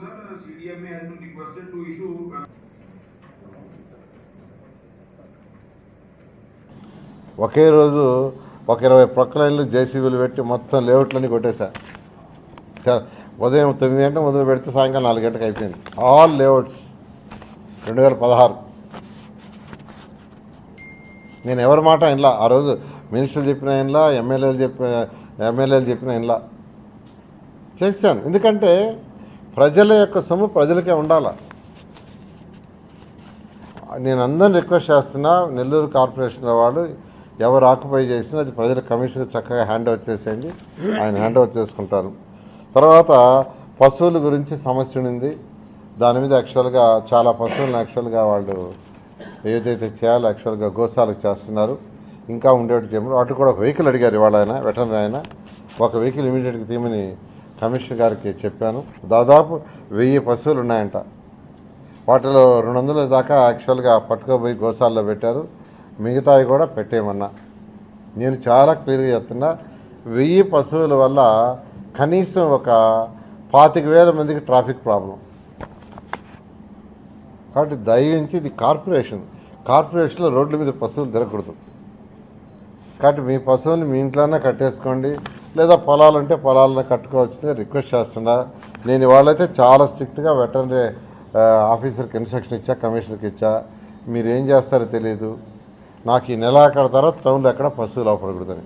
sir, CDMA has been requested to issue uh, ఒకే రోజు ఒక ఇరవై ప్రొక్కలైన్లు జేసీబీలు పెట్టి మొత్తం లేఅవుట్లన్నీ కొట్టేశా. ఉదయం తొమ్మిది గంటల మొదలు పెడితే సాయంకాలం నాలుగు గంటలకు అయిపోయింది. ఆల్ లేఅవుట్స్ రెండు వేల పదహారు. నేను ఎవరి మాట ఇన్లా ఆ రోజు మినిస్టర్లు చెప్పిన ఇన్లా ఎమ్మెల్యేలు చెప్పిన ఎమ్మెల్యేలు చెప్పిన ఇన్లా చేశాను. ఎందుకంటే ప్రజల యొక్క సొమ్ము ప్రజలకే ఉండాలి? నేను అందరిని రిక్వెస్ట్ చేస్తున్నా నెల్లూరు కార్పొరేషన్ వాళ్ళు ఎవరు ఆక్యుపై చేసినా అది ప్రజల కమిషన్ చక్కగా హ్యాండ్ ఓవర్ చేసేయండి. ఆయన హ్యాండ్ ఓవర్ చేసుకుంటారు. తర్వాత పశువుల గురించి సమస్య ఉంది. దాని మీద యాక్చువల్గా చాలా పశువులను యాక్చువల్గా వాళ్ళు ఏదైతే చేయాలో యాక్చువల్గా గోశాలకు చేస్తున్నారు. ఇంకా ఉండేటి చేయమని వాటికి కూడా ఒక వెహికల్ అడిగారు ఇవాళ ఆయన వెటనరీ ఆయన. ఒక వెహికల్ ఇమీడియట్గా తీయమని కమిషనర్ గారికి చెప్పాను. దాదాపు వెయ్యి పశువులు ఉన్నాయంట. వాటిలో రెండు వందల దాకా యాక్చువల్గా పట్టుకోబోయి గోశాల్లో పెట్టారు. మిగతావి కూడా పెట్టేయమన్నా. నేను చాలా క్లియర్గా చెప్తున్నా వెయ్యి పశువుల వల్ల కనీసం ఒక పాతిక వేల మందికి ట్రాఫిక్ ప్రాబ్లం. కాబట్టి దయించి ఇది కార్పొరేషన్. కార్పొరేషన్లో రోడ్ల మీద పశువులు తిరగకూడదు. కాబట్టి మీ పశువులు మీ ఇంట్లోనే కట్టేసుకోండి. లేదా పొలాలు ఉంటే పొలాలను కట్టుకోవచ్చు రిక్వెస్ట్ చేస్తున్నా. నేను ఇవాళైతే చాలా స్ట్రిక్ట్గా వెటర్నరీ ఆఫీసర్కి ఇన్స్ట్రక్షన్ ఇచ్చా కమిషనర్కి ఇచ్చా. మీరు ఏం చేస్తారో తెలియదు నాకు ఈ నెలాఖరు తర్వాత టౌన్లో ఎక్కడ పశువులు అవపడకూడదని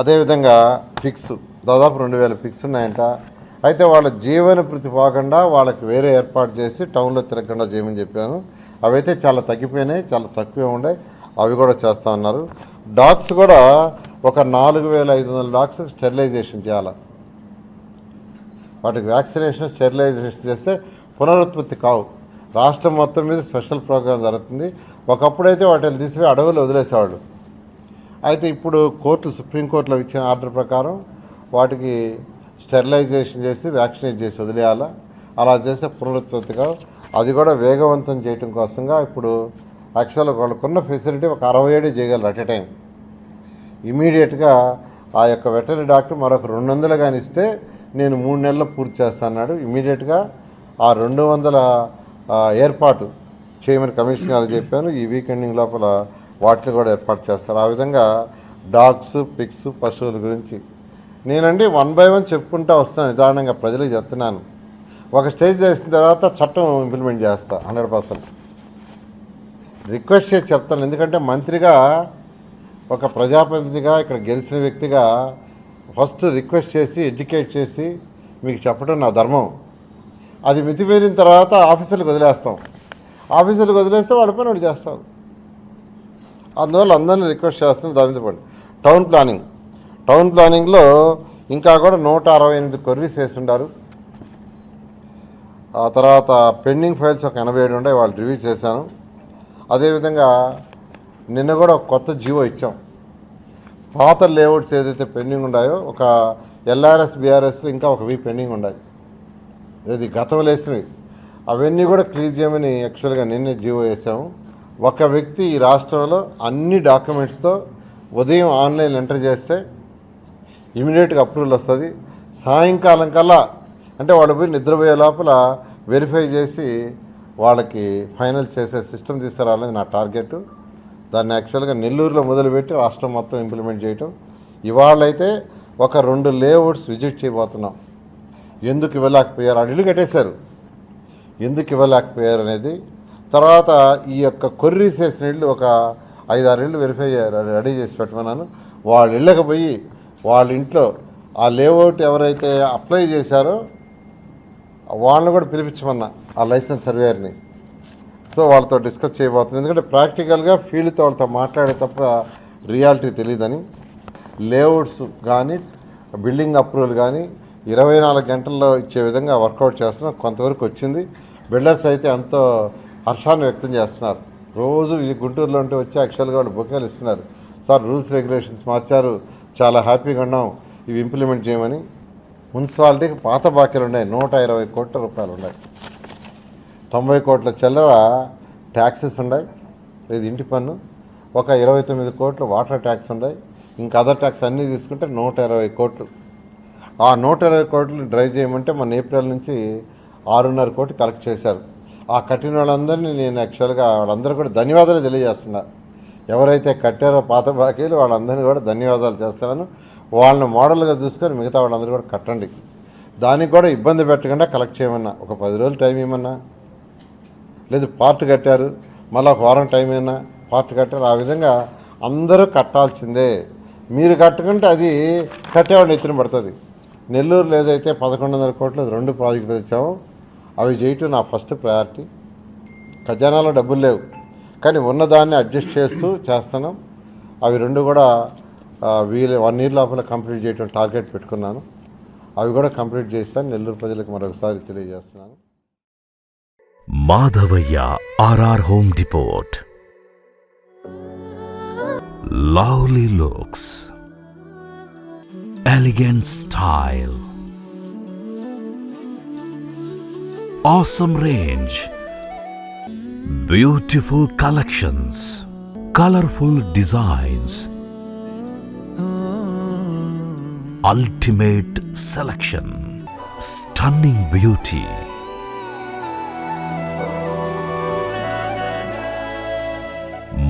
అదేవిధంగా ఫిక్స్ దాదాపు రెండు వేల ఫిక్స్ ఉన్నాయంట. అయితే వాళ్ళ జీవన ప్రతి పోకుండా వాళ్ళకి వేరే ఏర్పాటు చేసి టౌన్లో తిరగకుండా చేయమని చెప్పాను. అవైతే చాలా తగ్గిపోయినాయి చాలా తక్కువే ఉండే. అవి కూడా చేస్తా ఉన్నారు. డాగ్స్ కూడా ఒక నాలుగు వేల ఐదు వందల డాగ్స్ స్టెరిలైజేషన్ చేయాలి. వాటికి వ్యాక్సినేషన్ స్టెరిలైజేషన్ చేస్తే పునరుత్పత్తి కావు. రాష్ట్రం మొత్తం మీద స్పెషల్ ప్రోగ్రాం జరుగుతుంది. ఒకప్పుడైతే వాటిని తీసిపోయి అడవులు వదిలేసేవాళ్ళు. అయితే ఇప్పుడు కోర్టు సుప్రీంకోర్టులో ఇచ్చిన ఆర్డర్ ప్రకారం వాటికి స్టెరిలైజేషన్ చేసి వ్యాక్సినేట్ చేసి వదిలేయాలా. అలా చేస్తే పునరుత్పత్తిగా అది కూడా వేగవంతం చేయటం కోసంగా ఇప్పుడు యాక్చువల్గా వాళ్ళకున్న ఫెసిలిటీ ఒక అరవై ఏడు చేయగలరు అట్ ఎ టైం. ఇమీడియట్గా ఆ యొక్క వెటరీ డాక్టర్ మరొక రెండు వందలు కానీ ఇస్తే నేను మూడు నెలలు పూర్తి చేస్తాన్నాడు ఇమీడియట్గా ఆ రెండు వందల ఏర్పాటు చేయమని కమిషన్ గారు చెప్పాను ఈ వీకెండింగ్ లోపల వాటిని కూడా ఏర్పాటు చేస్తారు. ఆ విధంగా డాగ్స్ పిక్స్ పశువుల గురించి నేనండి వన్ బై వన్ చెప్పుకుంటూ వస్తున్నాను నిదానంగా ప్రజలకు చెప్తున్నాను. ఒక స్టేజ్ చేసిన తర్వాత చట్టం ఇంప్లిమెంట్ చేస్తా హండ్రెడ్ పర్సెంట్. రిక్వెస్ట్ చేసి చెప్తాను. ఎందుకంటే మంత్రిగా ఒక ప్రజాప్రతినిధిగా ఇక్కడ గెలిచిన వ్యక్తిగా ఫస్ట్ రిక్వెస్ట్ చేసి ఎడ్యుకేట్ చేసి మీకు చెప్పడం నా ధర్మం. అది మితిమీరిన తర్వాత ఆఫీసర్లకు వదిలేస్తాం. ఆఫీసర్లకు వదిలేస్తే వాళ్ళ పని వాడు చేస్తారు. అందువల్ల అందరినీ రిక్వెస్ట్ చేస్తున్నాం దాని మీద పడి. Town planning. టౌన్ ప్లానింగ్లో ఇంకా కూడా నూట అరవై ఎనిమిది కొర్రీస్ వేసిండారు. ఆ తర్వాత పెండింగ్ ఫైల్స్ ఒక ఎనభై ఏడు ఉండే వాళ్ళు రివ్యూ చేశాను. అదేవిధంగా నిన్న కూడా ఒక కొత్త జీవో ఇచ్చాం. పాత లేఅవుట్స్ ఏదైతే పెండింగ్ ఉన్నాయో ఒక ఎల్ఆర్ఎస్ బీఆర్ఎస్లో ఇంకా ఒక వీ పెండింగ్ ఉన్నాయి. ఇది గతంలో వేసినవి. అవన్నీ కూడా క్లియర్ చేయమని యాక్చువల్గా నిన్నే జీవో వేసాము. ఒక వ్యక్తి ఈ రాష్ట్రంలో అన్ని డాక్యుమెంట్స్తో ఉదయం ఆన్లైన్ ఎంటర్ చేస్తే ఇమీడియట్గా అప్రూవల్ వస్తుంది. సాయంకాలం కల్లా అంటే వాడు పోయి నిద్రపోయే లోపల వెరిఫై చేసి వాళ్ళకి ఫైనల్ చేసే సిస్టమ్ తీసుకురావాలని నా టార్గెట్. దాన్ని యాక్చువల్గా నెల్లూరులో మొదలుపెట్టి రాష్ట్రం మొత్తం ఇంప్లిమెంట్ చేయటం. ఇవాళైతే ఒక రెండు లేఅవుట్స్ విజిట్ చేయబోతున్నాం. ఎందుకు ఇవ్వలేకపోయారు? ఆ ఇల్లు కట్టేశారు. ఎందుకు ఇవ్వలేకపోయారు అనేది. తర్వాత ఈ యొక్క కొర్రీస్ వేసిన ఇళ్ళు ఒక ఐదారు ఇళ్ళు వెరిఫై రెడీ చేసి పెట్టమన్నాను. వాళ్ళు ఇళ్ళకపోయి వాళ్ళ ఇంట్లో ఆ లేఅవుట్ ఎవరైతే అప్లై చేశారో వాళ్ళని కూడా పిలిపించమన్నా ఆ లైసెన్స్ సర్వేయర్ని. సో వాళ్ళతో డిస్కస్ చేయబోతుంది. ఎందుకంటే ప్రాక్టికల్గా ఫీల్డ్తో వాళ్ళతో మాట్లాడే తప్ప రియాలిటీ తెలియదని లేఅవుట్స్ కానీ బిల్డింగ్ అప్రూవల్ కానీ ఇరవై నాలుగు గంటల్లో ఇచ్చే విధంగా వర్కౌట్ చేస్తున్నాం కొంతవరకు వచ్చింది. బిల్డర్స్ అయితే ఎంతో హర్షాన్ని వ్యక్తం చేస్తున్నారు. రోజు గుంటూరులో ఉంటే వచ్చి యాక్చువల్గా వాళ్ళు బుకింగ్లు ఇస్తున్నారు. సార్ రూల్స్ రెగ్యులేషన్స్ మార్చారు. చాలా హ్యాపీగా ఉన్నాం. ఇవి ఇంప్లిమెంట్ చేయమని. మున్సిపాలిటీకి పాత బాకీలు ఉన్నాయి నూట ఇరవై కోట్ల రూపాయలు ఉన్నాయి తొంభై కోట్ల చిల్లర ట్యాక్సెస్ ఉన్నాయి ఇది ఇంటి పన్ను. ఒక ఇరవై తొమ్మిది కోట్లు వాటర్ ట్యాక్స్ ఉన్నాయి ఇంకా అదర్ ట్యాక్స్ అన్నీ తీసుకుంటే నూట ఇరవై కోట్లు. ఆ నూట ఇరవై కోట్లు డ్రైవ్ చేయమంటే మన ఏప్రిల్ నుంచి ఆరున్నర కోట్లు కలెక్ట్ చేశారు. ఆ కట్టిన వాళ్ళందరినీ నేను యాక్చువల్గా వాళ్ళందరూ కూడా ధన్యవాదాలు తెలియజేస్తున్నా. ఎవరైతే కట్టారో పాత బాకీలు వాళ్ళందరినీ కూడా ధన్యవాదాలు చేస్తున్నాను. వాళ్ళని మోడల్గా చూసుకొని మిగతా వాళ్ళందరూ కూడా కట్టండి. దానికి కూడా ఇబ్బంది పెట్టకుండా కలెక్ట్ చేయమన్నా. ఒక పది రోజులు టైం ఇవ్వమన్నా. లేదు పార్ట్ కట్టారు. మళ్ళీ ఒక వారం టైం అయినా పార్ట్ కట్టారు. ఆ విధంగా అందరూ కట్టాల్సిందే. మీరు కట్టుకుంటే అది కట్టేవాడిని ఎత్తున పడుతుంది. నెల్లూరులో ఏదైతే పదకొండు వందల కోట్లు రెండు ప్రాజెక్టులు తెచ్చామో అవి చేయటం నా ఫస్ట్ ప్రయారిటీ ఖజానాలో డబ్బులు లేవు. కానీ ఉన్నదాన్ని అడ్జస్ట్ చేస్తూ చేస్తున్నాం. అవి రెండు కూడా వీలు వన్ ఇయర్ లోపల కంప్లీట్ చేయటం టార్గెట్ పెట్టుకున్నాను. అవి కూడా కంప్లీట్ చేస్తాను. నెల్లూరు ప్రజలకు మరొకసారి తెలియజేస్తున్నాను. Madhavaya R R home depot lovely looks, elegant style, awesome range, beautiful collections, colorful designs, ultimate selection, stunning beauty.